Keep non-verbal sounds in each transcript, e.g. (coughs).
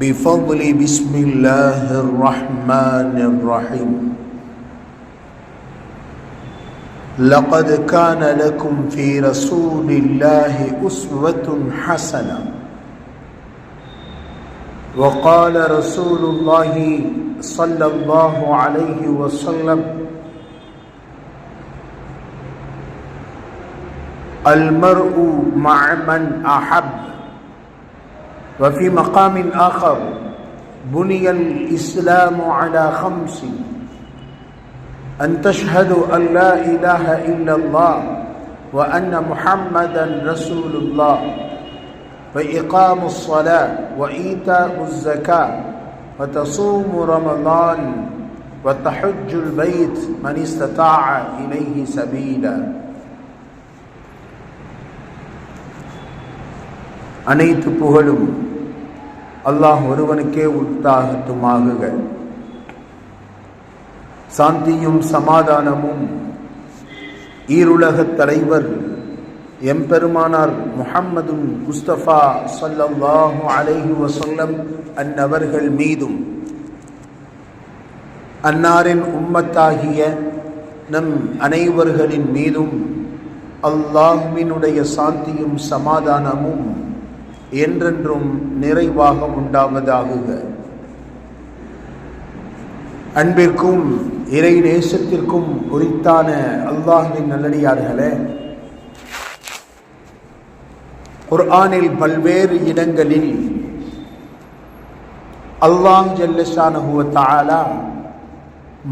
بفضل بسم الله الرحمن الرحيم. لقد كان لكم في رسول الله أسوة حسنة. وقال رسول الله صلى الله عليه وسلم المرء مع من أحب وفي مقام آخر بني الإسلام على خمس أن تشهد أن لا إله إلا الله وأن محمدا رسول الله وإقام الصلاة وإيتاء الزكاة وتصوم رمضان وتحج البيت من استطاع إليه سبيلا அனைத்து புகழும் அல்லாஹ் ஒருவனுக்கே உத்தாகட்டுமாகுக சாந்தியும் சமாதானமும் ஈருலகத் தலைவர் எம்பெருமானார் முஹம்மதும் முஸ்தபா சல்லல்லாஹு அலைஹி வசல்லம் அந்நவர்கள் மீதும் அன்னாரின் உம்மத்தாகிய நம் அனைவர்களின் மீதும் அல்லாஹுவினுடைய சாந்தியும் சமாதானமும் என்றென்றும் நிறைவாக உண்டாவதாகுக. அன்பிற்கும் இறை நேசத்திற்கும் உரித்தான அல்லாஹின் நல்லடியார்களே குர்ஆனில் பல்வேறு இடங்களில் அல்லாஹ் ஜல்லஷானஹுவ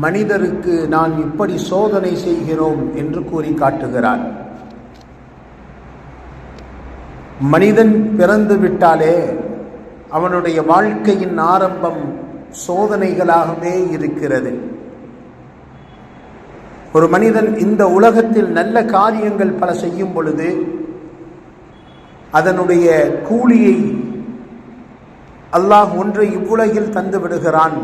மனிதருக்கு நான் இப்படி சோதனை செய்கிறோம் என்று கூறி காட்டுகிறான். மனிதன் பிறந்து விட்டாலே அவனுடைய வாழ்க்கையின் ஆரம்பம் சோதனைகளாகவே இருக்கிறது. ஒரு மனிதன் இந்த உலகத்தில் நல்ல காரியங்கள் பல செய்யும் பொழுது அதனுடைய கூலியை அல்லாஹ் ஒன்று இவ்வுலகில் தந்து விடுகிறான்.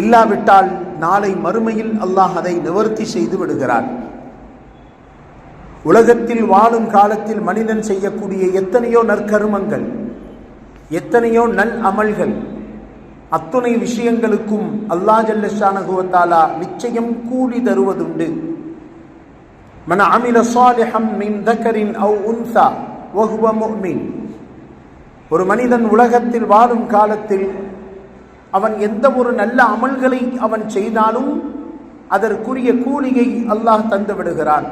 இல்லாவிட்டால் நாளை மறுமையில் அல்லாஹ் அதை நிவர்த்தி செய்து விடுகிறான். உலகத்தில் வாழும் காலத்தில் மனிதன் செய்யக்கூடிய எத்தனையோ நற்கருமங்கள் எத்தனையோ நல் அமல்கள் அத்துணை விஷயங்களுக்கும் அல்லா ஜல்லஷானகுவத்தாலா நிச்சயம் கூலி தருவதுண்டு. மன அமில சாலிஹம் மின் தக்கரின் அவ் உன்சா வகுவ முஹ்மின் ஒரு மனிதன் உலகத்தில் வாழும் காலத்தில் அவன் எந்த ஒரு நல்ல அமல்களை அவன் செய்தாலும் அதற்குரிய கூலியை அல்லாஹ் தந்து விடுகிறான்.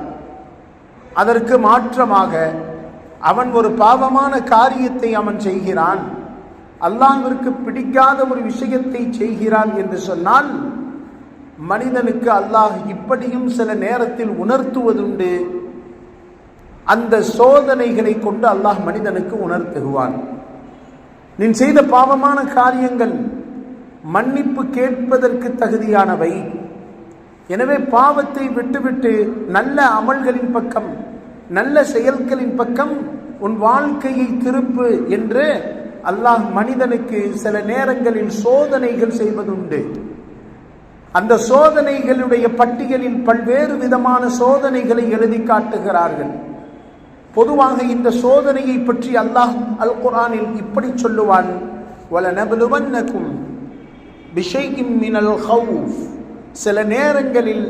அதற்கு மாற்றமாக அவன் ஒரு பாவமான காரியத்தை அவன் செய்கிறான். அல்லாஹிற்கு பிடிக்காத ஒரு விஷயத்தை செய்கிறான் என்று சொன்னால் மனிதனுக்கு அல்லாஹ் இப்படியும் சில நேரத்தில் உணர்த்துவதுண்டு. அந்த சோதனைகளை கொண்டு அல்லாஹ் மனிதனுக்கு உணர்த்துகுவான் நீ செய்த பாவமான காரியங்கள் மன்னிப்பு கேட்பதற்கு தகுதியானவை. எனவே பாவத்தை விட்டுவிட்டு நல்ல அமல்களின் பக்கம் நல்ல செயல்களின் பக்கம் உன் வாழ்க்கையை திருப்பு என்று அல்லாஹ் மனிதனுக்கு சில நேரங்களில் சோதனைகள் செய்வதுண்டு. அந்த சோதனைகளுடைய பட்டியலில் பல்வேறு விதமான சோதனைகளை எழுதி காட்டுகிறார்கள். பொதுவாக இந்த சோதனையை பற்றி அல்லாஹ் அல் குரானில் இப்படி சொல்லுவான் சில நேரங்களில்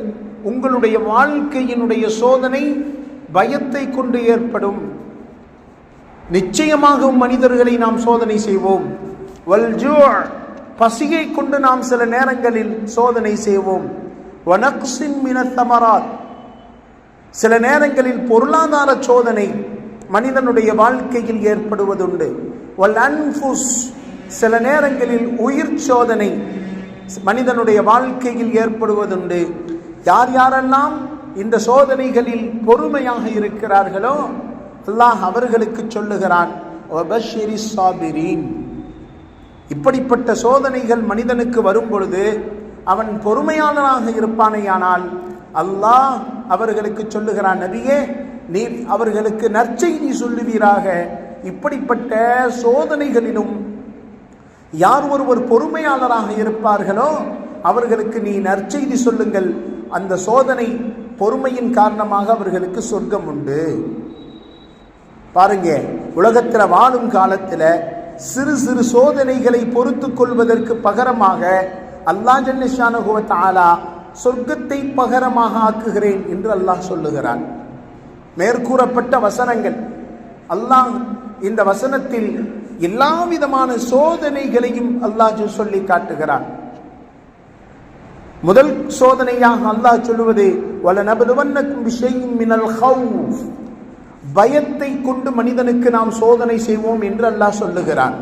உங்களுடைய வாழ்க்கையினுடைய சோதனை பயத்தை கொண்டு ஏற்படும். நிச்சயமாக மனிதர்களை நாம் சோதனை செய்வோம். வல்ஜூ பசியை கொண்டு நாம் சில நேரங்களில் சோதனை செய்வோம். வனக்சின் மினத்தமராத் சில நேரங்களில் பொருளாதார சோதனை மனிதனுடைய வாழ்க்கையில் ஏற்படுவதுண்டு. வல் அன்புஸ். சில நேரங்களில் உயிர் சோதனை மனிதனுடைய வாழ்க்கையில் ஏற்படுவதுண்டு. யார் யாரெல்லாம் இந்த சோதனைகளில் பொறுமையாக இருக்கிறார்களோ? அல்லாஹ் அவர்களுக்கு சொல்லுகிறான் இப்படிப்பட்ட சோதனைகள் மனிதனுக்கு வரும் பொழுது அவன் பொறுமையாளனாக இருப்பானேயானால் அல்லாஹ் அவர்களுக்கு சொல்லுகிறான் நபியே நீ அவர்களுக்கு நற்செய்தி சொல்லுவீராக. இப்படிப்பட்ட சோதனைகளிலும் யார் ஒருவர் பொறுமையாளராக இருப்பார்களோ அவர்களுக்கு நீ நற்செய்தி சொல்லுங்கள். அந்த சோதனை பொறுமையின் காரணமாக அவர்களுக்கு சொர்க்கம் உண்டு. பாருங்க உலகத்தில் வாழும் காலத்தில் சிறு சிறு சோதனைகளை பொறுத்து கொள்வதற்கு பகரமாக அல்லாஹ் ஜன்னிஷானுகுவத் ஆலா சொர்க்கத்தை பகரமாக ஆக்குகிறேன் என்று அல்லாஹ் சொல்லுகிறான். மேற்கூறப்பட்ட வசனங்கள் அல்லாஹ் இந்த வசனத்தில் எல்லா விதமான சோதனைகளையும் அல்லாஹ் சொல்லி காட்டுகிறான். முதல் சோதனையாக அல்லாஹ் சொல்லுவது வல நபதுவன்னக்கும் விஷயம் மினல் ஹவுஃப் பயத்தை கொண்டு மனிதனுக்கு நாம் சோதனை செய்வோம் என்று அல்லாஹ் சொல்லுகிறான்.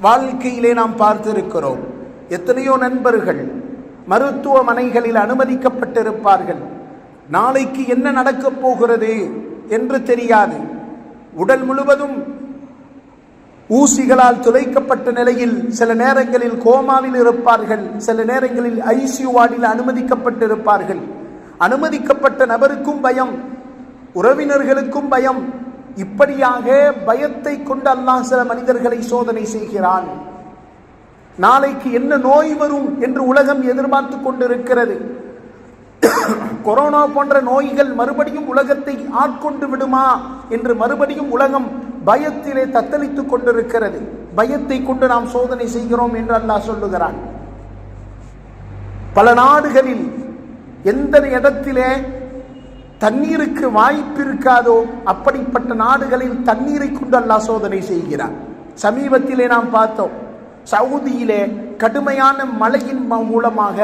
வாழ்க்கையிலே நாம் பார்த்திருக்கிறோம். எத்தனையோ நண்பர்கள் மருத்துவமனைகளில் அனுமதிக்கப்பட்டிருப்பார்கள். நாளைக்கு என்ன நடக்கப் போகிறது என்று தெரியாது. உடல் முழுவதும் ஊசிகளால் துளைக்கப்பட்ட நிலையில் சில நேரங்களில் கோமாவில் இருப்பார்கள் சில நேரங்களில் ஐசியு வார்டில் அனுமதிக்கப்பட்டிருப்பார்கள். அனுமதிக்கப்பட்ட நபருக்கும் பயம் உறவினர்களுக்கும் பயம். இப்படியாக பயத்தை கொண்டு அல்லாஹ் சில மனிதர்களை சோதனை செய்கிறான். நாளைக்கு என்ன நோய் வரும் என்று உலகம் எதிர்பார்த்து கொண்டிருக்கிறது. கொரோனா போன்ற நோய்கள் மறுபடியும் உலகத்தை ஆட்கொண்டு விடுமா என்று மறுபடியும் உலகம் பயத்திலே தத்தளித்துக் கொண்டிருக்கிறது. பயத்தை கொண்டு நாம் சோதனை செய்கிறோம் என்று அல்லாஹ் சொல்லுகிறான். பல நாடுகளில் எந்த இடத்திலே தண்ணீருக்கு வாய்ப்பு இருக்காதோ அப்படிப்பட்ட நாடுகளில் தண்ணீரை கொண்டு அல்லாஹ் சோதனை செய்கிறார் சமீபத்திலே நாம் பார்த்தோம். சவுதியிலே கடுமையான மழையின் மூலமாக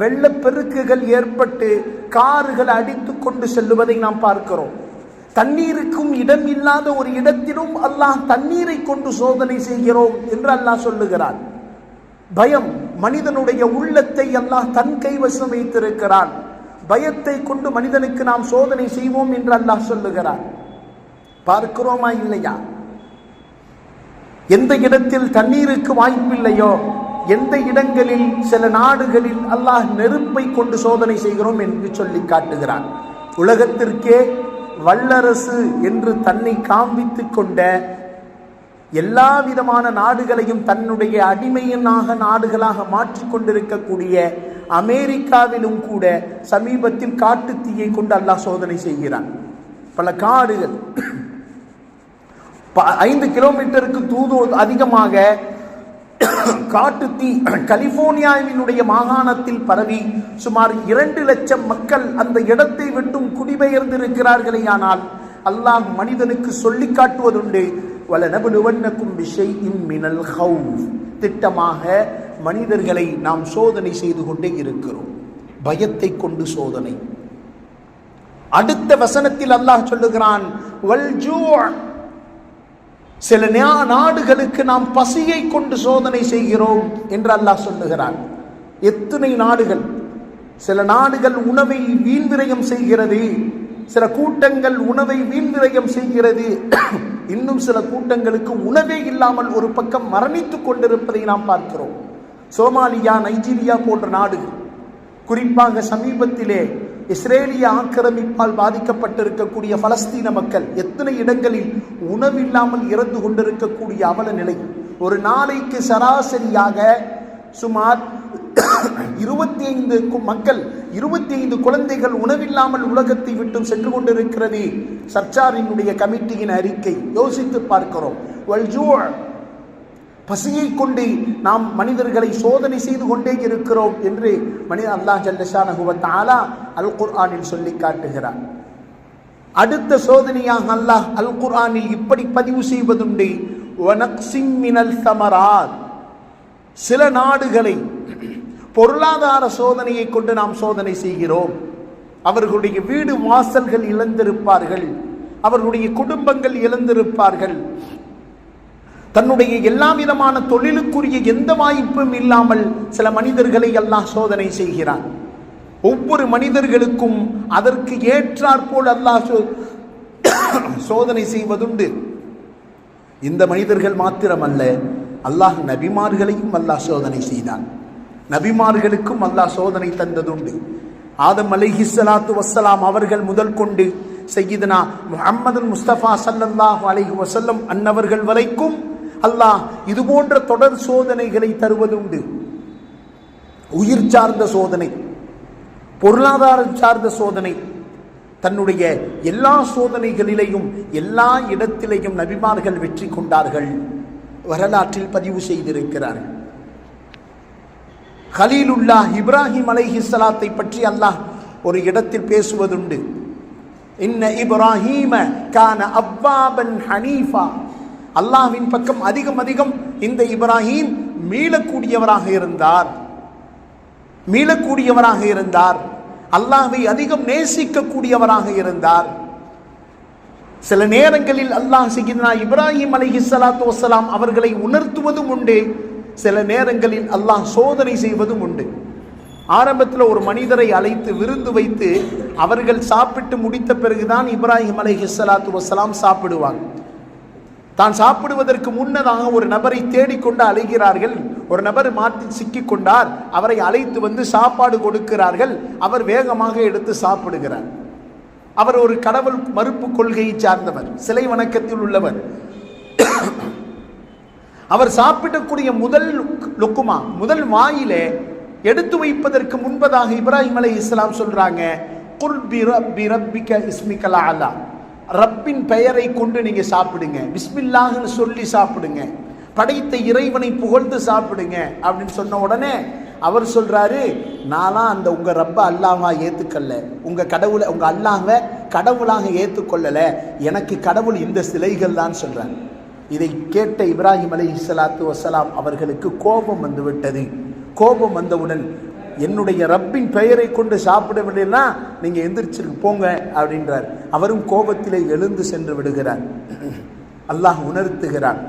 வெள்ளப்பெருக்குகள் ஏற்பட்டு கார்கள் அடித்து கொண்டு செல்லுவதை நாம் பார்க்கிறோம். தண்ணீருக்கும் இடம் இல்லாத ஒரு இடத்திலும் அல்லாஹ் தண்ணீரை கொண்டு சோதனை செய்கிறோம் என்று அல்லாஹ் சொல்லுகிறான். பயம் மனிதனுடைய உள்ளத்தை அல்லாஹ் தன் கைவசம் வைத்திருக்கிறான். பயத்தை கொண்டு மனிதனுக்கு நாம் சோதனை செய்வோம் என்று அல்லாஹ் சொல்லுகிறான். பார்க்கிறோமா இல்லையா? எந்த இடத்தில் தண்ணீருக்கு வாய்ப்பில்லையோ எந்த இடங்களில் சில நாடுகளில் அல்லாஹ் நெருப்பை கொண்டு சோதனை செய்கிறோம் என்று சொல்லி காட்டுகிறான். உலகத்திற்கே வல்லரசு என்று தன்னை காண்பித்து கொண்ட எல்லா விதமான நாடுகளையும் தன்னுடைய அடிமையனாக நாடுகளாக மாற்றிக்கொண்டிருக்கக்கூடிய அமெரிக்காவிலும் கூட சமீபத்தில் காட்டு தீயை கொண்டு அல்லாஹ் சோதனை செய்கிறான். பல காடுகள். ஐந்து கிலோமீட்டருக்கு தூது அதிகமாக காட்டு தீ கலிபோர்னியாவினுடைய மாகாணத்தில் பரவி சுமார் இரண்டு லட்சம் மக்கள் அந்த இடத்தை விட்டும் குடிபெயர்ந்திருக்கிறார்களே ஆனால் அல்லாஹ் மனிதனுக்கு சொல்லி காட்டுவதுண்டு வலனபுலுவன்னக்கும் விஷய் மினல் ஹவுஃப் திட்டமாக மனிதர்களை நாம் சோதனை செய்து கொண்டே இருக்கிறோம். பயத்தை கொண்டு சோதனை. அடுத்த வசனத்தில் அல்லாஹ் சொல்லுகிறான் சில நாடுகளுக்கு நாம் பசியை கொண்டு சோதனை செய்கிறோம் என்று அல்லாஹ் சொல்லுகிறான். எத்தனை நாடுகள்? சில நாடுகள் உணவை வீண்விரயம் செய்கிறது சில கூட்டங்கள் உணவை வீண்விரயம் செய்கிறது. (coughs) இன்னும் சில கூட்டங்களுக்கு உணவே இல்லாமல் ஒரு பக்கம் மரணித்துக் கொண்டிருப்பதை நாம் பார்க்கிறோம். சோமாலியா நைஜீரியா போன்ற நாடுகள் குறிப்பாக சமீபத்திலே இஸ்ரேலிய ஆக்கிரமிப்பால் பாதிக்கப்பட்டிருக்கக்கூடிய பலஸ்தீன மக்கள் எத்தனை இடங்களில் உணவில்லாமல் இறந்து கொண்டிருக்கக்கூடிய அவல நிலை ஒரு நாளைக்கு சராசரியாக சுமார் இருபத்தி ஐந்து மக்கள் இருபத்தி ஐந்து குழந்தைகள் உணவில்லாமல் உலகத்தை விட்டு சென்று கொண்டிருக்கிறது. சர்ச்சாரினுடைய கமிட்டியின் அறிக்கை. யோசித்து பார்க்கிறோம். பசியை கொண்டு நாம் மனிதர்களை சோதனை செய்து கொண்டே இருக்கிறோம் என்று மனித அல்லாஹ் ஜல்லஷானகுவத்தாலா அல் குர்ஆனில் சொல்லி காட்டுகிறார். அடுத்த சோதனையாக அல்லாஹ் அல் குர்ஆனில் இப்படி பதிவு செய்வதுண்டு. மினல் சமராத். சில நாடுகளை பொருளாதார சோதனையை கொண்டு நாம் சோதனை செய்கிறோம். அவர்களுடைய வீடு வாசல்கள் இழந்திருப்பார்கள். அவர்களுடைய குடும்பங்கள் இழந்திருப்பார்கள். தன்னுடைய எல்லா விதமான தொழிலுக்குரிய எந்த வாய்ப்பும் இல்லாமல் சில மனிதர்களை அல்லாஹ் சோதனை செய்கிறான். ஒவ்வொரு மனிதர்களுக்கும் அதற்கு ஏற்றாற்போல் அல்லாஹ் (coughs) சோதனை செய்வதுண்டு. இந்த மனிதர்கள் மாத்திரமல்ல அல்லாஹ் நபிமார்களையும் அல்லாஹ் சோதனை செய்தான். நபிமார்களுக்கும் அல்லாஹ் சோதனை தந்ததுண்டு. ஆதம் அலைஹி சலாத்து வஸ்ஸலாம் அவர்கள் முதல் கொண்டு சையீதனா முஹம்மது முஸ்தபா ஸல்லல்லாஹு அலிஹி வசல்லம் அன்னவர்கள் வரைக்கும் அல்லாஹ் இது போன்ற தொடர் சோதனைகளை தருவதுண்டு. உயிர் சார்ந்த சோதனை பொருளாதாரம் சார்ந்த சோதனை தன்னுடைய எல்லா சோதனைகளிலேயும் எல்லா இடத்திலேயும் நபிமார்கள் வெற்றி கொண்டார்கள். வரலாற்றில் பதிவு செய்திருக்கிறார்கள். ஹலீலுல்லா இப்ராஹிம் அலைஹிஸ்ஸலாத்தை பற்றி அல்லாஹ் ஒரு இடத்தில் பேசுவதுண்டு. இன்ன இப்ராஹீம கான அவ்வாபன் ஹனீஃபா. அல்லாஹ்வின் பக்கம் அதிகம் அதிகம் இந்த இப்ராஹிம் மீளக்கூடியவராக இருந்தார். மீளக்கூடியவராக இருந்தார். அல்லாஹ்வை அதிகம் நேசிக்கக்கூடியவராக இருந்தார். சில நேரங்களில் அல்லாஹ் செய்கின்றா இப்ராஹிம் அலி ஸலாத்து வசலாம் அவர்களை உணர்த்துவதும் உண்டு. சில நேரங்களில் அல்லாஹ் சோதனை செய்வதும் உண்டு. ஆரம்பத்தில் ஒரு மனிதரை அழைத்து விருந்து வைத்து அவர்கள் சாப்பிட்டு முடித்த பிறகுதான் இப்ராஹிம் அலைஹி ஸலாத்து வசலாம் சாப்பிடுவாங்க. தான் சாப்பிடுவதற்கு முன்னதாக ஒரு நபரை தேடிக்கொண்டு அலைகிறார்கள். ஒரு நபர் மாட்டில் சிக்கிக்கொண்டார். அவரை அழைத்து வந்து சாப்பாடு கொடுக்கிறார்கள். அவர் வேகமாக எடுத்து சாப்பிடுகிறார். அவர் ஒரு கடவுள் மறுப்பு கொள்கையை சார்ந்தவர் சிலை வணக்கத்தில் உள்ளவர். அவர் சாப்பிடக்கூடிய முதல் லுக்குமா முதல் வாயிலே எடுத்து வைப்பதற்கு முன்பதாக இப்ராஹிம் அலை இஸ்லாம் சொல்றாங்க குல் பி ரப்பி ரப்பிக்க இஸ்மிகலா அல்லா ரப்பின் பெயரை கொண்டு நீங்க சாப்பிடுங்க. பிஸ்மில்லாஹ்னு சொல்லி சாப்பிடுங்க. படைத்த இறைவனை புகழ்ந்து சாப்பிடுங்க அப்படின்னு சொன்ன உடனே அவர் சொல்றாரு நான்லாம் அந்த உங்க ரப்ப அல்லாமா ஏத்துக்கல்ல. உங்க கடவுளை உங்க அல்லாஹ்வை கடவுளாக ஏத்துக்கொள்ளல. எனக்கு கடவுள் இந்த சிலைகள் தான் சொல்றாங்க இதை கேட்ட இப்ராஹிம் அலி இஸ்லாத்து வசலாம் அவர்களுக்கு கோபம் வந்துவிட்டது கோபம் வந்தவுடன் என்னுடைய ரப்பின் பெயரை கொண்டு சாப்பிடவில்லைன்னா நீங்கள் எந்திரிச்சிருக்கு போங்க அப்படின்றார். அவரும் கோபத்திலே எழுந்து சென்று விடுகிறார். அல்லாஹ் உணர்த்துகிறான்.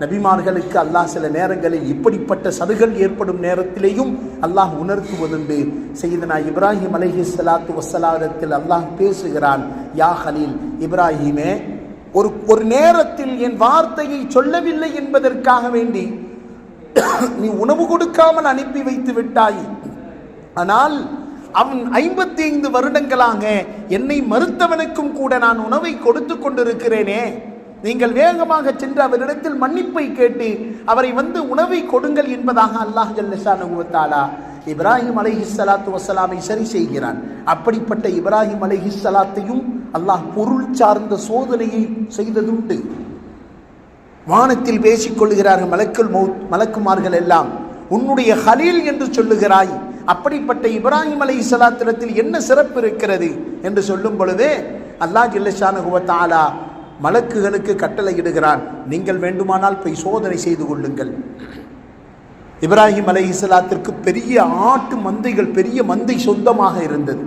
நபிமார்களுக்கு அல்லாஹ் சில நேரங்களில் இப்படிப்பட்ட சதுகள் ஏற்படும் நேரத்திலேயும் அல்லாஹ் உணர்த்துவதுண்டு செய்தனா இப்ராஹிம் அலஹி சலாத்து வஸ்ஸலாத்தில் அல்லாஹ் பேசுகிறான் யா ஹலீல் இப்ராஹிமே ஒரு ஒரு நேரத்தில் என் வார்த்தையை சொல்லவில்லை என்பதற்காக வேண்டி நீ உணவு கொடுக்காமல் அனுப்பி வைத்து விட்டாய் ஆனால் அவன் ஐம்பத்தி ஐந்து வருடங்களாக என்னை மறுத்தவனுக்கும் கூட நான் உணவை கொடுத்து கொண்டிருக்கிறேனே. நீங்கள் வேகமாக சென்று அவரிடத்தில் மன்னிப்பை கேட்டு அவரை வந்து உணவை கொடுங்கள் என்பதாக அல்லாஹ் ஜல்லஷானுவத்தாலா இப்ராஹிம் அலைஹி சலாத்து வசலாமை சரி செய்கிறான். அப்படிப்பட்ட இப்ராஹிம் அலைஹி சலாத்தையும் அல்லாஹ் பொருள் சார்ந்த சோதனையை செய்ததுண்டு. வானத்தில் பேசிக் கொள்கிறார்கள் மௌத் மலக்குமார்கள் எல்லாம் உன்னுடைய ஹலீல் என்று சொல்லுகிறாய் அப்படிப்பட்ட இப்ராஹிம் அலை இஸ்லாத்திரத்தில் என்ன சிறப்பு இருக்கிறது என்று சொல்லும் பொழுது அல்லாஹ் ஜில்லஷானுகுவத்தாலா மலக்குகளுக்கு கட்டளையிடுகிறான். நீங்கள் வேண்டுமானால் போய் சோதனை செய்து கொள்ளுங்கள். இப்ராஹிம் அலை இஸ்லாத்திற்கு பெரிய ஆட்டு மந்தைகள் பெரிய மந்தை சொந்தமாக இருந்தது.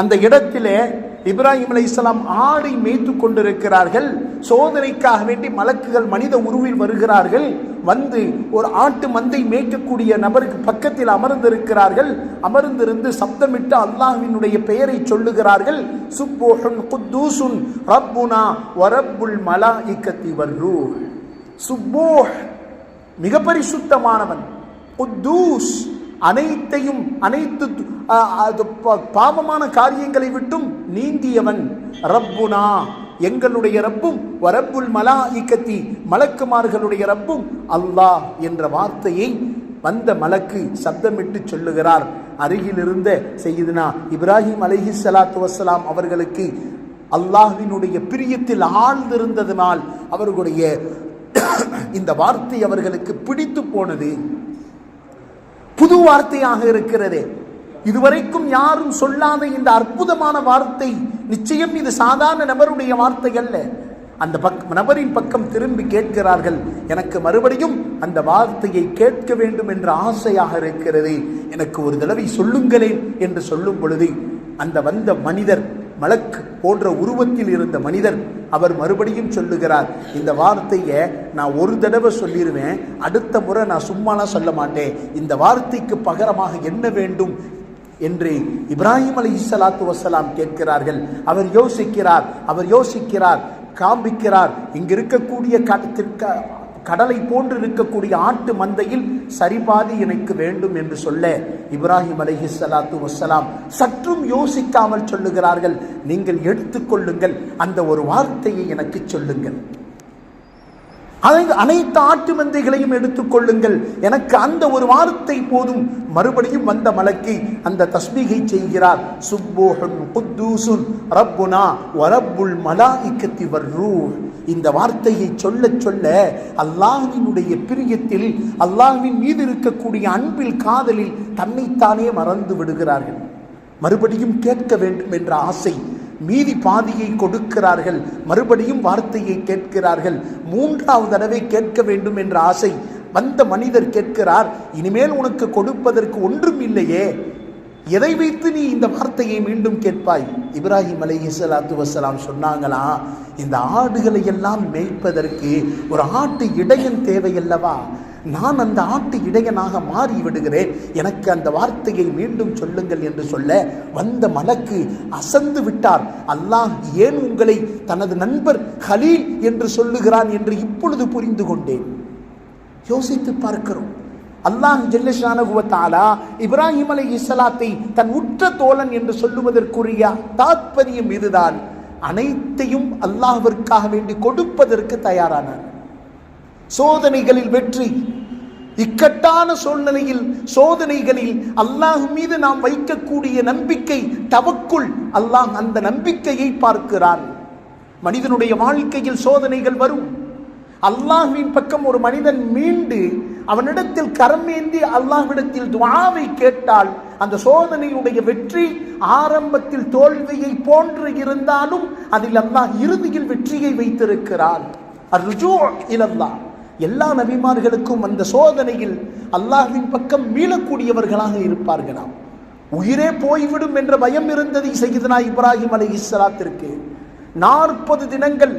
அந்த இடத்திலே இப்ராஹிம் அலை இஸ்லாம் ஆடை மேய்த்து கொண்டிருக்கிறார்கள். சோதனைக்காக வேண்டி மலக்குகள் மனித உருவில் வருகிறார்கள். வந்து ஒரு ஆட்டு மந்தை மேய்க்கக்கூடிய நபருக்கு பக்கத்தில் அமர்ந்திருக்கிறார்கள். அமர்ந்திருந்து சப்தமிட்டு அல்லாஹினுடைய பெயரை சொல்லுகிறார்கள். சுப்போஹன் குத்தூசுன் ரப்புனா வரப்புல் மலா இக்கத்தி வர்ரூஹ். சுப்போஹ் மிக பரிசுத்தமானவன் குத்தூஸ் அனைத்தையும் அனைத்து அது பாவமான காரியங்களை விட்டும் நீங்கியவன் ரப்புனா எங்களுடைய ரப்பும் வரப்புல் மலாஇக்கத்தி மலக்குமார்களுடைய ரப்பும் அல்லாஹ் என்ற வார்த்தையை வந்த மலக்கு சப்தமிட்டு சொல்லுகிறார். அருகில் இருந்த செய்யுதுனா இப்ராஹிம் அலஹி சலாத்து வசலாம் அவர்களுக்கு அல்லாஹினுடைய பிரியத்தில் ஆழ்ந்திருந்ததனால் அவர்களுடைய இந்த வார்த்தை அவர்களுக்கு பிடித்து போனது. புது வார்த்தையாக இருக்கிறது. இதுவரைக்கும் யாரும் சொல்லாத இந்த அற்புதமான வார்த்தை நிச்சயம் இது சாதாரண நபருடைய வார்த்தை அல்ல. அந்த பக் நபரின் பக்கம் திரும்பி கேட்கிறார்கள். எனக்கு மறுபடியும் அந்த வார்த்தையை கேட்க வேண்டும் என்ற ஆசையாக இருக்கிறது. எனக்கு ஒரு தடவை சொல்லுங்களேன் என்று சொல்லும் பொழுது அந்த வந்த மனிதர் மலக்கு போன்ற உருவத்தில் இருந்த மனிதர் அவர் மறுபடியும் சொல்லுகிறார் இந்த வார்த்தையை நான் ஒரு தடவை சொல்லிடுவேன் அடுத்த முறை நான் சும்மாலாம் சொல்ல மாட்டேன். இந்த வார்த்தைக்கு பகரமாக என்ன வேண்டும் என்று இப்ராஹிம் அலி இஸ்லாத்து வசலாம் கேட்கிறார்கள். அவர் யோசிக்கிறார் அவர் யோசிக்கிறார் காண்பிக்கிறார். இங்கு இருக்கக்கூடிய கடத்திற்கு கடலை போன்று இருக்கக்கூடிய ஆட்டு மந்தையில் சரிபாதி எனக்கு வேண்டும் என்று சொல்ல இப்ராஹிம் அலஹி சலாத்து வஸ்ஸலாம் சற்றும் யோசிக்காமல் சொல்லுகிறார்கள் நீங்கள் எடுத்துக்கொள்ளுங்கள் அந்த ஒரு வார்த்தையை எனக்கு சொல்லுங்கள். அதை அனைத்து ஆட்டு மந்தைகளையும் எடுத்துக்கொள்ளுங்கள் எனக்கு அந்த ஒரு வார்த்தை போதும். மறுபடியும் வந்த மலக்கை அந்த தஸ்பீகை செய்கிறார். சுப்போஹன் குத்தூசுன் ரப்புனா வரப்புல் மலாஇக்கத்தி வர்ரூஹ். இந்த வார்த்தையை சொல்ல சொல்ல அல்லாஹினுடைய பிரியத்தில் அல்லாஹின் மீது இருக்கக்கூடிய அன்பில் காதலில் தன்னைத்தானே மறந்து விடுகிறார்கள். மறுபடியும் கேட்க வேண்டும் என்ற ஆசை மீதி பாதியை கொடுக்கிறார்கள். மறுபடியும் வார்த்தையை கேட்கிறார்கள். மூன்றாவது தடவை கேட்க வேண்டும் என்ற ஆசை வந்த மனிதர் கேட்கிறார். இனிமேல் உனக்கு கொடுப்பதற்கு ஒன்றும் இல்லையே. எதை வைத்து நீ இந்த வார்த்தையை மீண்டும் கேட்பாய்? இப்ராஹிம் அலை இசலாத்து வசலாம் சொன்னாங்களா? இந்த ஆடுகளை எல்லாம் மேய்ப்பதற்கு ஒரு ஆட்டு இடையன் தேவையல்லவா நான் அந்த ஆட்டு இடையனாக மாறி விடுகிறேன் எனக்கு அந்த வார்த்தையை மீண்டும் சொல்லுங்கள் என்று சொல்ல வந்த மலக்கு அசந்து விட்டார். அல்லாஹ் ஏன் உங்களை தனது நண்பர் ஹலீல் என்று சொல்லுகிறான் என்று இப்பொழுது புரிந்து கொண்டேன். யோசித்து பார்க்கிறோம். அல்லாஹ் ஜெல்லஷானகுவத்தாலா இப்ராஹிம் அலை இஸ்லாத்தை தன் உற்ற தோழன் என்று சொல்லுவதற்குரிய தாத்பரியம் இதுதான். அனைத்தையும் அல்லாஹிற்காக வேண்டி கொடுப்பதற்கு தயாரானார் சோதனைகளில் வெற்றி இக்கட்டான சூழ்நிலையில் சோதனைகளில் அல்லாஹ் மீது நாம் வைக்கக்கூடிய நம்பிக்கை தவக்குள் அல்லாஹ் அந்த நம்பிக்கையை பார்க்கிறான். மனிதனுடைய வாழ்க்கையில் சோதனைகள் வரும். அல்லாஹ்வின் பக்கம் ஒரு மனிதன் மீண்டு அவனிடத்தில் கரமேந்தி அல்லாஹ்விடத்தில் துவாவை கேட்டால் அந்த சோதனையுடைய வெற்றி ஆரம்பத்தில் தோல்வியை போன்று இருந்தாலும் அதில் அல்லாஹ் இறுதியில் வெற்றியை வைத்திருக்கிறான். அர்ஜூ இலல்லா எல்லா நபிமார்களுக்கும் அந்த சோதனையில் அல்லாஹின் பக்கம் மீளக்கூடியவர்களாக இருப்பார்களாம் உயிரே போய்விடும் என்ற பயம் இருந்தது செய்தனா இப்ராஹிம் அலி இஸ்லாத்திற்கு நாற்பது தினங்கள்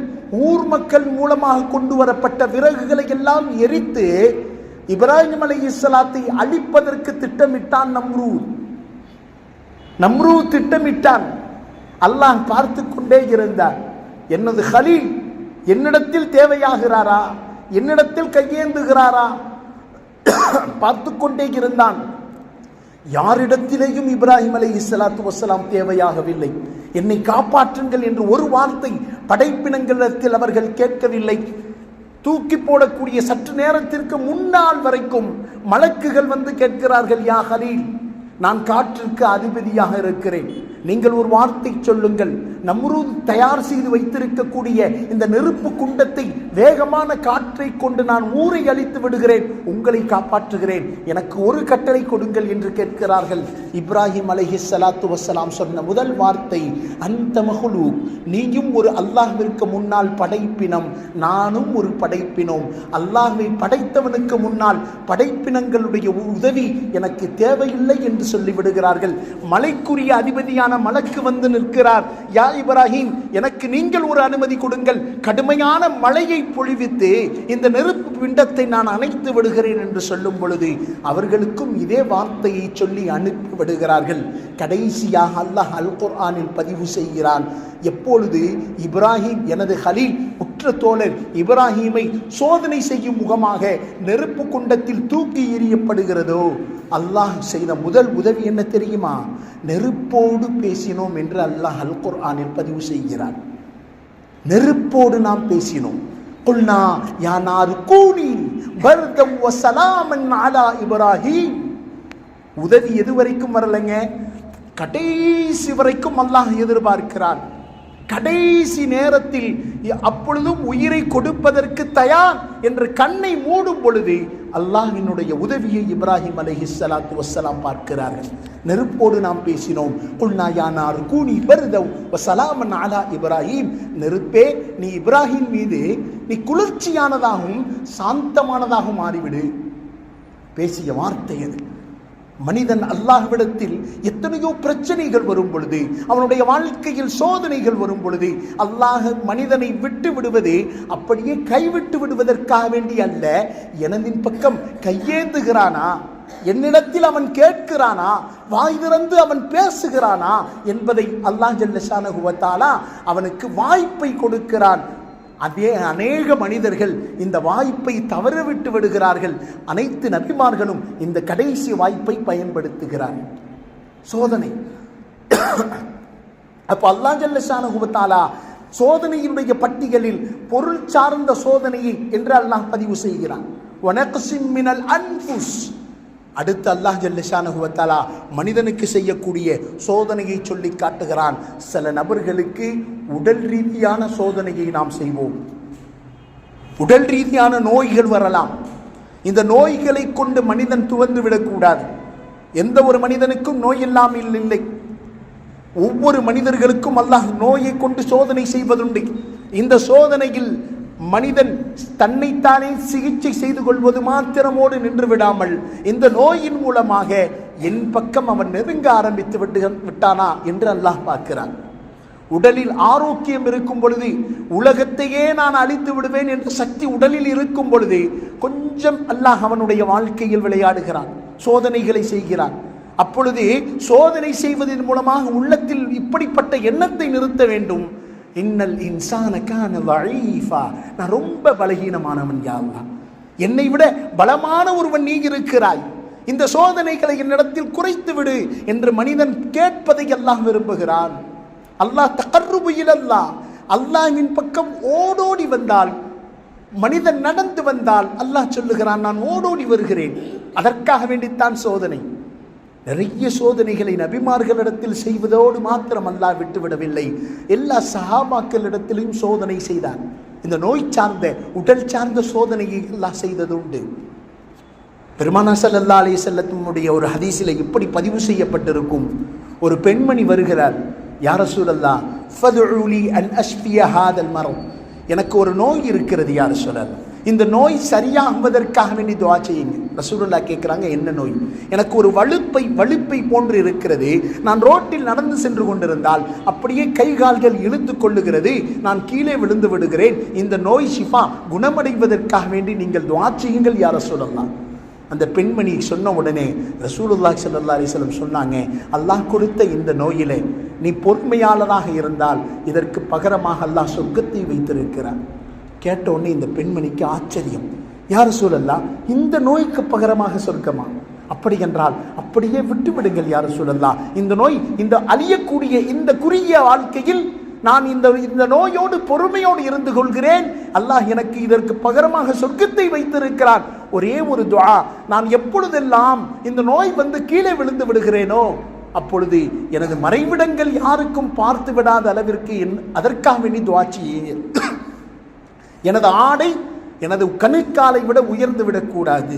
ஊர் மக்கள் மூலமாக கொண்டு வரப்பட்ட விறகுகளை எல்லாம் எரித்து இப்ராஹிம் அலி இஸ்லாத்தை அழிப்பதற்கு திட்டமிட்டான் நம்ரூ நம்ரூ திட்டமிட்டான். அல்லாஹ் பார்த்து கொண்டே இருந்தார் எனது ஹலீல் என்னிடத்தில் தேவையாகிறாரா? என்னிடத்தில் கையேந்துகிறாரா? பார்த்து கொண்டே இருந்தான். யாரிடத்திலேயும் இப்ராஹிம் அலை இஸ்லாத்து வசலாம் தேவையாகவில்லை. என்னை காப்பாற்றுங்கள் என்று ஒரு வார்த்தை படைப்பினங்களிடத்தில் அவர்கள் கேட்கவில்லை. தூக்கி போடக்கூடிய சற்று நேரத்திற்கு முன்னால் வரைக்கும் மலக்குகள் வந்து கேட்கிறார்கள் யா ஹலீல் நான் காற்றிற்கு அதிபதியாக இருக்கிறேன். நீங்கள் ஒரு வார்த்தை சொல்லுங்கள். நம்ரூத் தயார் செய்து வைத்திருக்கக்கூடிய இந்த நெருப்பு குண்டத்தை வேகமான காற்றை கொண்டு நான் ஊரை அழித்து விடுகிறேன். உங்களை காப்பாற்றுகிறேன். எனக்கு ஒரு கட்டளை கொடுங்கள் என்று கேட்கிறார்கள். இப்ராஹிம் அலஹி சலாத்து வசலாம் சொன்ன முதல் வார்த்தை அந்த மகுலு நீயும் ஒரு அல்லாஹ்விற்கு முன்னால் படைப்பினம். நானும் ஒரு படைப்பினோம். அல்லாஹ்வை படைத்தவனுக்கு முன்னால் படைப்பினங்களுடைய உதவி எனக்கு தேவையில்லை என்று சொல்லிவிடுகிறார்கள். மலைக்குரிய அதிபதியான மலக்கு வந்து நிற்கிறார். யா இப்ராஹிம் எனக்கு நீங்கள் ஒரு அனுமதி கொடுங்கள். கடுமையான மழையை பொழிவித்து இந்த நெருப்பு பிண்டத்தை நான் அணைத்து விடுகிறேன் என்று சொல்லும் பொழுது அவர்களுக்கும் இதே வார்த்தையை சொல்லி அனுப்பி விடுகிறார்கள். கடைசியாக அல்லாஹ் அல் குர்ஆனில் பதிவு செய்கிறான். எப்பொழுது இப்ராஹிம் எனது ஹலீல் உற்ற தோழர் இப்ராஹீமை சோதனை செய்யும் முகமாக நெருப்பு குண்டத்தில் தூக்கி எறியப்படுகிறதோ அல்லாஹ் செய்த முதல் உதவி என்ன தெரியுமா? நெருப்போடு பேசினோம் என்று அல்லாஹ் அல் குர்ஆனில் பதிவு செய்கிறான். நெருப்போடு நாம் பேசினோம். குல்னா யானாரு கூனி பர்தம் வசலாமன் அலா இப்ராஹிம். உதவி எது வரைக்கும் வரலைங்க? கடைசி வரைக்கும் அல்லாஹ் எதிர்பார்க்கிறான். கடைசி நேரத்தில் அப்பொழுதும் உயிரை கொடுப்பதற்கு தயார் என்று கண்ணை மூடும் பொழுது அல்லாஹினுடைய உதவியை இப்ராஹிம் அலைஹி சலாத்து வஸ்ஸலாம் பார்க்கிறார்கள். நெருப்போடு நாம் பேசினோம். குல்நாயானார் கூனி பர்தவ் வசலாமன் அலா இப்ராஹிம். நெருப்பே நீ இப்ராஹிம் மீது நீ குளிர்ச்சியானதாகவும் சாந்தமானதாகவும் மாறிவிடு. பேசிய வார்த்தை அது. மனிதன் அல்லாஹ்விடத்தில் எத்தனையோ பிரச்சனைகள் வரும் பொழுது அவனுடைய வாழ்க்கையில் சோதனைகள் வரும் பொழுது அல்லாஹ் மனிதனை விட்டு விடுவது அப்படியே கைவிட்டு விடுவதற்காக வேண்டி அல்ல. எனதின் பக்கம் கையேந்துகிறானா? என்னிடத்தில் அவன் கேட்கிறானா? வாய் திறந்து அவன் பேசுகிறானா? என்பதை அல்லாஹ் ஜல்லஷானகுவத்தாலா அவனுக்கு வாய்ப்பை கொடுக்கிறான். அதே அநேக மனிதர்கள் இந்த வாய்ப்பை தவறவிட்டு விடுகிறார்கள். அனைத்து நபிமார்களும் இந்த கடைசி வாய்ப்பை பயன்படுத்துகிறார்கள். சோதனை. அப்போ அல்லா ஜல்லஷானுகுவத்தாலா சோதனையினுடைய பட்டியலில் பொருள் சார்ந்த சோதனையை என்று அல்லாஹ் பதிவு செய்கிறான். உனக்கு மினல் அன்ஃபுஸ் அடுத்து அல்லாஹ் ஜல்லஷானுகுவத்தாலா மனிதனுக்கு செய்யக்கூடிய சோதனையை சொல்லி காட்டுகிறான். சில நபர்களுக்கு உடல் ரீதியான சோதனையை நாம் செய்வோம். உடல் ரீதியான நோய்கள் வரலாம். இந்த நோய்களை கொண்டு மனிதன் துவந்து விடக்கூடாது. எந்த ஒரு மனிதனுக்கும் நோய் இல்லாமல் இல்லை. ஒவ்வொரு மனிதர்களுக்கும் அல்லாஹ் நோயை கொண்டு சோதனை செய்வதுண்டு. இந்த சோதனையில் மனிதன் தன்னைத்தானே சிகிச்சை செய்து கொள்வது மாத்திரமோடு நின்று விடாமல் இந்த நோயின் மூலமாக என் பக்கம் அவன் நெருங்க ஆரம்பித்து விட்டு விட்டானா என்று அல்லாஹ் பார்க்கிறான். உடலில் ஆரோக்கியம் இருக்கும் பொழுது உலகத்தையே நான் அழித்து விடுவேன் என்ற சக்தி உடலில் இருக்கும் பொழுது கொஞ்சம் அல்லாஹ் அவனுடைய வாழ்க்கையில் விளையாடுகிறான் சோதனைகளை செய்கிறான். அப்பொழுது சோதனை செய்வதன் மூலமாக உள்ளத்தில் இப்படிப்பட்ட எண்ணத்தை நிறுத்த வேண்டும். இன்னல் இன்சானக்கான வழீஃபா நான் ரொம்ப பலகீனமானவன் யாருலா என்னை விட பலமான ஒருவன் நீ இருக்கிறாய். இந்த சோதனைகளை என்னிடத்தில் குறைத்து விடு என்று மனிதன் கேட்பதை எல்லாம் விரும்புகிறான். அல்லாஹ் தகர்ருபு அல்லாஹ் அல்லாஹ்வின் பக்கம் ஓடோடி வந்தால் மனிதன் நடந்து வந்தால் அல்லாஹ் சொல்லுகிறான் நான் ஓடோடி வருகிறேன். அதற்காக வேண்டித்தான் சோதனை. நிறைய சோதனைகளை நபிமார்களிடத்தில் செய்வதோடு மாத்திரம் அல்லாஹ் விட்டுவிடவில்லை. எல்லா சஹாபாக்களிடத்திலும் சோதனை செய்தான். இந்த நோய் சார்ந்த உடல் சார்ந்த சோதனையை எல்லாம் செய்தது உண்டு பெருமானா சல்லல்லா அலி செல்லத்தினுடைய ஒரு ஹதீஸில் இப்படி பதிவு செய்யப்பட்டிருக்கும். ஒரு பெண்மணி வருகிறார் யார சூழல்லா ஃபதுலி அன் அஷ்பிய ஹாதல் மரம் எனக்கு ஒரு நோய் இருக்கிறது யார சொல்லல் இந்த நோய் சரியாகுவதற்காக வேண்டி துவா செய்யுங்க. ரசூலுல்லா கேட்குறாங்க என்ன நோய்? எனக்கு ஒரு வலுப்பை வலுப்பை போன்று இருக்கிறது. நான் ரோட்டில் நடந்து சென்று கொண்டிருந்தால் அப்படியே கை கால்கள் இழுத்து கொள்ளுகிறது. நான் கீழே விழுந்து விடுகிறேன். இந்த நோய் ஷிஃபா குணமடைவதற்காக வேண்டி நீங்கள் துவா செய்யுங்கள் யார சொல்லலாம் அந்த பெண்மணி சொன்ன உடனே ரசூலுல்லா சல்லா அலிஸ்லம் சொன்னாங்க அல்லாஹ் கொடுத்த இந்த நோயிலே நீ பொறுமையாளராக இருந்தால் இதற்கு பகரமாக அல்லாஹ் சொர்க்கத்தை வைத்திருக்கிறார். கேட்டவுடனே இந்த பெண்மணிக்கு ஆச்சரியம். யார் சூழல்லா? இந்த நோய்க்கு பகரமாக சொர்க்கமா? அப்படி என்றால் அப்படியே விட்டு விடுங்கள் யார் சூழல்லா? இந்த நோய் இந்த அழியக்கூடிய இந்த குறுகிய வாழ்க்கையில் நான் இந்த இந்த நோயோடு பொறுமையோடு இருந்து கொள்கிறேன். அல்லாஹ் எனக்கு இதற்கு பகரமாக சொர்க்கத்தை வைத்திருக்கிறான். ஒரே ஒரு துவா நான் எப்பொழுதெல்லாம் இந்த நோய் வந்து கீழே விழுந்து விடுகிறேனோ அப்பொழுது எனது மறைவிடங்கள் யாருக்கும் பார்த்து விடாத அளவிற்கு என் அதற்காக வேண்டி துஆ எனது ஆடை எனது கணுக்காலை விட உயர்ந்து விடக்கூடாது.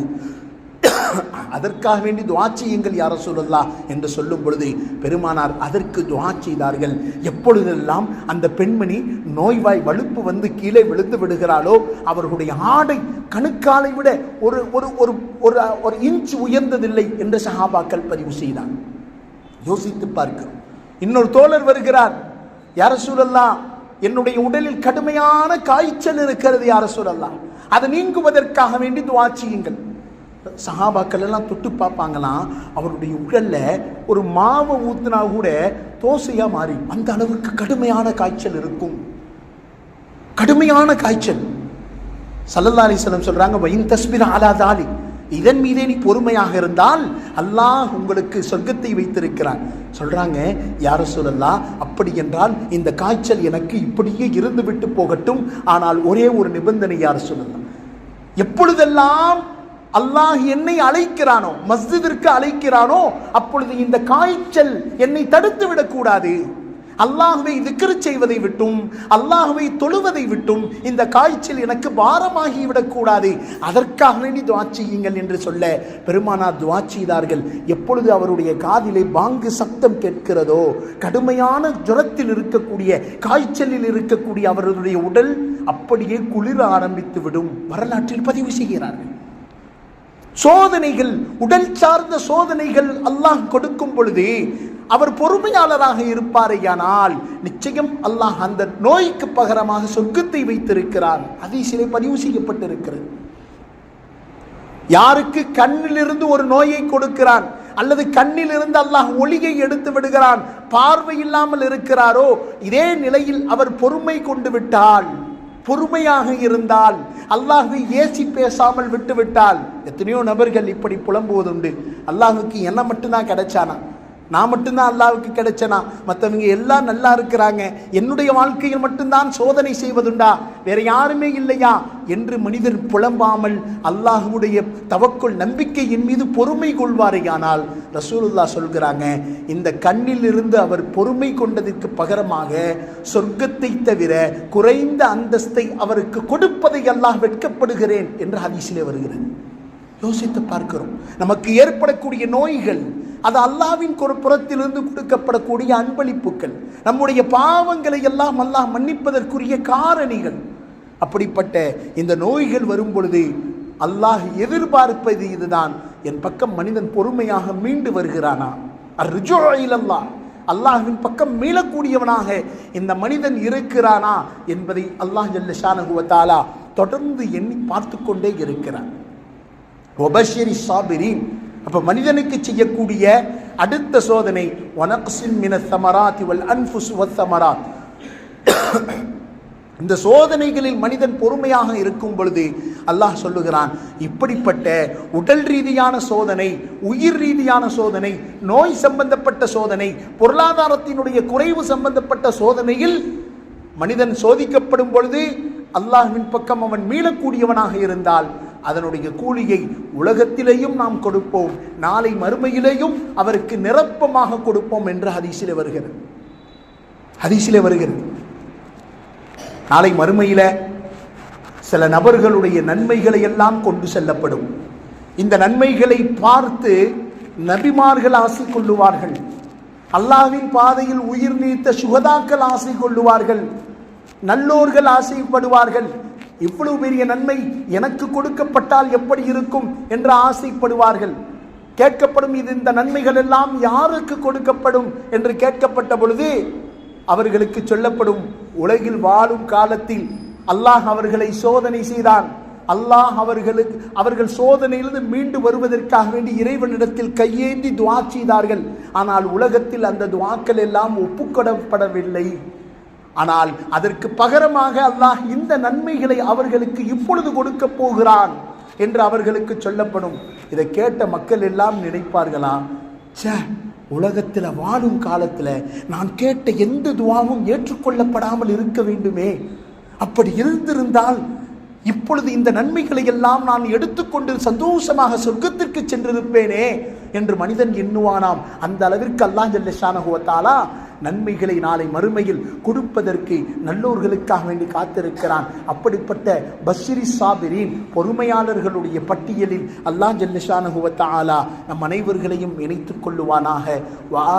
அதற்காக வேண்டி துவா செய்யுங்கள் யார சொல்லலா என்று சொல்லும் பொழுது பெருமானார் அதற்கு துவா செய்தார்கள். எப்பொழுதெல்லாம் அந்த பெண்மணி நோய்வாய் வலுப்பு வந்து கீழே விழுந்து விடுகிறாளோ அவர்களுடைய ஆடை கணுக்காலை விட ஒரு ஒரு ஒரு ஒரு ஒரு இன்ச் உயர்ந்ததில்லை என்று சஹாபாக்கள் பதிவு செய்தார். யோசித்து பார்க்கிறோம். இன்னொரு தோழர் வருகிறார். யார சூழல்லாம் என்னுடைய உடலில் கடுமையான காய்ச்சல் இருக்கிறது யார சொல்லலாம் அது நீங்குவதற்காக வேண்டி துவா செய்யுங்கள். சஹாபாக்கள் எல்லாம் தொட்டு பார்ப்பாங்களாம் அவருடைய உடல்ல ஒரு மாவை ஊத்துனா கூட தோசையா மாறி அந்த அளவுக்கு கடுமையான காய்ச்சல் இருக்கும். கடுமையான காய்ச்சல். சல்லல்லா அலிஸ்லம் சொல்றாங்க வைன் தஸ்பிர் ஆலா தாலி இதன் மீதே நீ பொறுமையாக இருந்தால் அல்லாஹ் உங்களுக்கு சொர்க்கத்தை வைத்திருக்கிறான். சொல்கிறாங்க யார சொல்லலாம் அப்படி என்றால் இந்த காய்ச்சல் எனக்கு இப்படியே இருந்து விட்டு போகட்டும். ஆனால் ஒரே ஒரு நிபந்தனை யார் சொல்லலாம் எப்பொழுதெல்லாம் அல்லாஹ் என்னை அழைக்கிறானோ மஸ்ஜிதிற்கு அழைக்கிறானோ அப்பொழுது இந்த காய்ச்சல் என்னை தடுத்து விடக்கூடாது. அல்லாஹுவை திக்ரு செய்வதை விட்டும் அல்லாஹுவை தொழுவதை விட்டும் இந்த காய்ச்சல் எனக்கு பாரமாகி விடக்கூடாது அதற்காக வேண்டி துவா செய்யுங்கள் என்று சொல்ல பெருமானார் துவா செய்தார்கள். எப்பொழுது அவருடைய காதிலே பாங்கு சப்தம் கேட்கிறதோ கடுமையான ஜுரத்தில் இருக்கக்கூடிய காய்ச்சலில் இருக்கக்கூடிய அவர்களுடைய உடல் அப்படியே குளிர ஆரம்பித்து விடும் வரலாற்றில் பதிவு செய்கிறார்கள். சோதனைகள் உடல் சார்ந்த சோதனைகள் அல்லாஹ் கொடுக்கும் பொழுது அவர் பொறுமையாளராக இருப்பாரையானால் நிச்சயம் அல்லாஹ் அந்த நோய்க்கு பகரமாக சொர்க்கத்தை வைத்திருக்கிறார். அதை சிலை பதிவு செய்யப்பட்டிருக்கிறது. யாருக்கு கண்ணிலிருந்து ஒரு நோயை கொடுக்கிறான் அல்லது கண்ணிலிருந்து அல்லாஹ் ஒளியை எடுத்து விடுகிறான் பார்வை இல்லாமல் இருக்கிறாரோ இதே நிலையில் அவர் பொறுமை கொண்டு விட்டால் பொறுமையாக இருந்தால் அல்லாஹ்வை ஏசி பேசாமல் விட்டுவிட்டால் எத்தனையோ நபர்கள் இப்படி புலம்புவதுண்டு. அல்லாஹுக்கு என்ன மட்டும்தான் கிடைச்சானா? நான் மட்டும்தான் அல்லாவுக்கு கிடைச்சனா? மற்றவங்க எல்லாம் நல்லா இருக்கிறாங்க. என்னுடைய வாழ்க்கையில் மட்டும்தான் சோதனை செய்வதுண்டா? வேற யாருமே இல்லையா? என்று மனிதர் புலம்பாமல் அல்லாஹுடைய தவக்குள் நம்பிக்கையின் மீது பொறுமை கொள்வாரேயானால் ரசூலுல்லா சொல்கிறாங்க இந்த கண்ணில் இருந்து அவர் பொறுமை கொண்டதற்கு பகரமாக சொர்க்கத்தை தவிர குறைந்த அந்தஸ்தை அவருக்கு கொடுப்பதை அல்லாஹ் வெட்கப்படுகிறேன் என்று ஹதீஸிலே வருகிறது. யோசித்து பார்க்கிறோம். நமக்கு ஏற்படக்கூடிய நோய்கள் அது அல்லாவின் ஒரு புறத்திலிருந்து கொடுக்கப்படக்கூடிய அன்பளிப்புகள் நம்முடைய பாவங்களை எல்லாம் அல்லாஹ் மன்னிப்பதற்குரிய காரணிகள். அப்படிப்பட்ட இந்த நோய்கள் வரும் பொழுது அல்லாஹ் எதிர்பார்ப்பது இதுதான். என் பக்கம் மனிதன் பொறுமையாக மீண்டு வருகிறானா? அல்லாஹ் அல்லாஹ்வின் பக்கம் மீளக்கூடியவனாக இந்த மனிதன் இருக்கிறானா என்பதை அல்லாஹ் ஜல்ல ஷானகுவத்தாலா தொடர்ந்து எண்ணி பார்த்து கொண்டே இருக்கிறான். ஒபஷரி சாபிரின் அப்போ மனிதனுக்கு செய்யக்கூடிய அடுத்த சோதனை ஒனக்சின் மின சமராத் வல் அன்புஸ் வசமராத் இந்த சோதனைகளில் மனிதன் பொறுமையாக இருக்கும் பொழுது அல்லாஹ் சொல்லுகிறான் இப்படிப்பட்ட உடல் ரீதியான சோதனை உயிர் ரீதியான சோதனை நோய் சம்பந்தப்பட்ட சோதனை பொருளாதாரத்தினுடைய குறைவு சம்பந்தப்பட்ட சோதனையில் மனிதன் சோதிக்கப்படும் பொழுது அல்லாஹ்வின் பக்கம் அவன் மீளக்கூடியவனாக இருந்தால் அதனுடைய கூலியை உலகத்திலேயும் நாம் கொடுப்போம். நாளை மறுமையிலேயும் அவருக்கு நிரப்பமாக கொடுப்போம் என்று ஹதீசிலே வருகிறது. ஹதீசிலே வருகிறது. நாளை மறுமையில் சில நபர்களுடைய நன்மைகளை எல்லாம் கொண்டு செல்லப்படும். இந்த நன்மைகளை பார்த்து நபிமார்கள் ஆசை கொள்ளுவார்கள் அல்லாவின் பாதையில் உயிர் நீத்த சுகதாக்கள் ஆசை கொள்ளுவார்கள் நல்லோர்கள் ஆசைப்படுவார்கள். இவ்வளவு பெரிய நன்மை எனக்கு கொடுக்கப்பட்டால் எப்படி இருக்கும் என்று ஆசைப்படுவார்கள். கேட்கப்படும் இது இந்த நன்மைகள் எல்லாம் யாருக்கு கொடுக்கப்படும் என்று கேட்கப்பட்ட பொழுது அவர்களுக்கு சொல்லப்படும் உலகில் வாழும் காலத்தில் அல்லாஹ் அவர்களை சோதனை செய்தான். அல்லாஹ் அவர்களுக்கு அவர்கள் சோதனையிலிருந்து மீண்டு வருவதற்காக வேண்டி இறைவனிடத்தில் கையேந்தி துவா செய்தார்கள். ஆனால் உலகத்தில் அந்த துவாக்கள் எல்லாம் ஒப்புக்கொடப்படவில்லை. ஆனால் அதற்கு பகரமாக அல்லாஹ் இந்த நன்மைகளை அவர்களுக்கு இப்பொழுது கொடுக்க போகிறான் என்று அவர்களுக்கு சொல்லப்படும். இதை கேட்ட மக்கள் எல்லாம் நினைப்பார்களா? சே உலகத்தில் வாழும் காலத்தில் நான் கேட்ட எந்த துவாவும் ஏற்றுக்கொள்ளப்படாமல் இருக்க வேண்டுமே. அப்படி இருந்திருந்தால் இப்பொழுது இந்த நன்மைகளை எல்லாம் நான் எடுத்துக்கொண்டு சந்தோஷமாக சொர்க்கத்திற்கு சென்றிருப்பேனே என்று மனிதன் எண்ணுவானாம். அந்த அளவிற்கு அல்லாஹ் ஜல்லஷானகுவத்தாலா நன்மைகளை நாளை மறுமையில் கொடுப்பதற்கு நல்லோர்களுக்காக வேண்டி காத்திருக்கிறான். அப்படிப்பட்ட பஸ்ரி சாபிரின் பொறுமையாளர்களுடைய பட்டியலில் அல்லாஹ் ஜல்லஷானகுவத்தாலா நம் அனைவர்களையும் இணைத்துக் கொள்ளுவானாக. வா